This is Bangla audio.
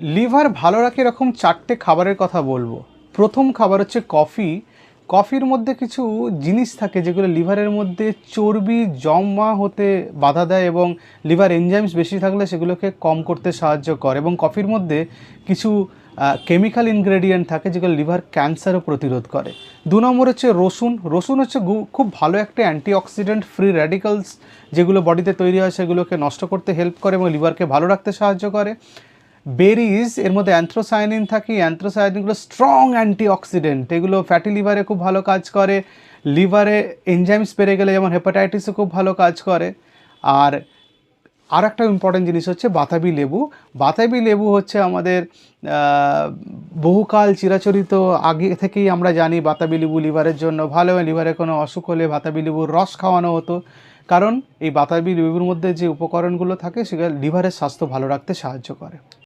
লিভার ভালো রাখে এরকম চারটে খাবারের কথা বলব। প্রথম খাবার হচ্ছে কফি। কফির মধ্যে কিছু জিনিস থাকে যেগুলো লিভারের মধ্যে চর্বি, জমা হতে বাধা দেয় এবং লিভার এনজাইমস বেশি থাকলে সেগুলোকে কম করতে সাহায্য করে এবং কফির মধ্যে কিছু কেমিক্যাল ইনগ্রেডিয়েন্ট থাকে যেগুলো লিভার ক্যান্সারও প্রতিরোধ করে। দু নম্বর হচ্ছে রসুন। রসুন হচ্ছে খুব ভালো একটা অ্যান্টিঅক্সিডেন্ট ফ্রি র্যাডিক্যালস যেগুলো বডিতে তৈরি হয় সেগুলোকে নষ্ট করতে হেল্প করে এবং লিভারকে ভালো রাখতে সাহায্য করে। বেরিজ, এর মধ্যে অ্যান্থ্রোসায়ানিন থাকে। অ্যান্থ্রোসায়ানিনগুলো স্ট্রং অ্যান্টিঅক্সিডেন্ট এগুলো ফ্যাটি লিভারে খুব ভালো কাজ করে। লিভারে এনজাইমস বেড়ে গেলে যেমন হেপাটাইটিসে খুব ভালো কাজ করে। আর আর একটা ইম্পর্টেন্ট জিনিস হচ্ছে বাতাবি লেবু। বাতাবি লেবু হচ্ছে আমাদের বহুকাল চিরাচরিত। আগে থেকেই আমরা জানি বাতাবি লেবু লিভারের জন্য ভালো। লিভারে কোনো অসুখ হলে বাতাবি লেবুর রস খাওয়ানো হতো। কারণ এই বাতাবি লেবুর মধ্যে যে উপকরণগুলো থাকে, সেগুলো লিভারের স্বাস্থ্য ভালো রাখতে সাহায্য করে।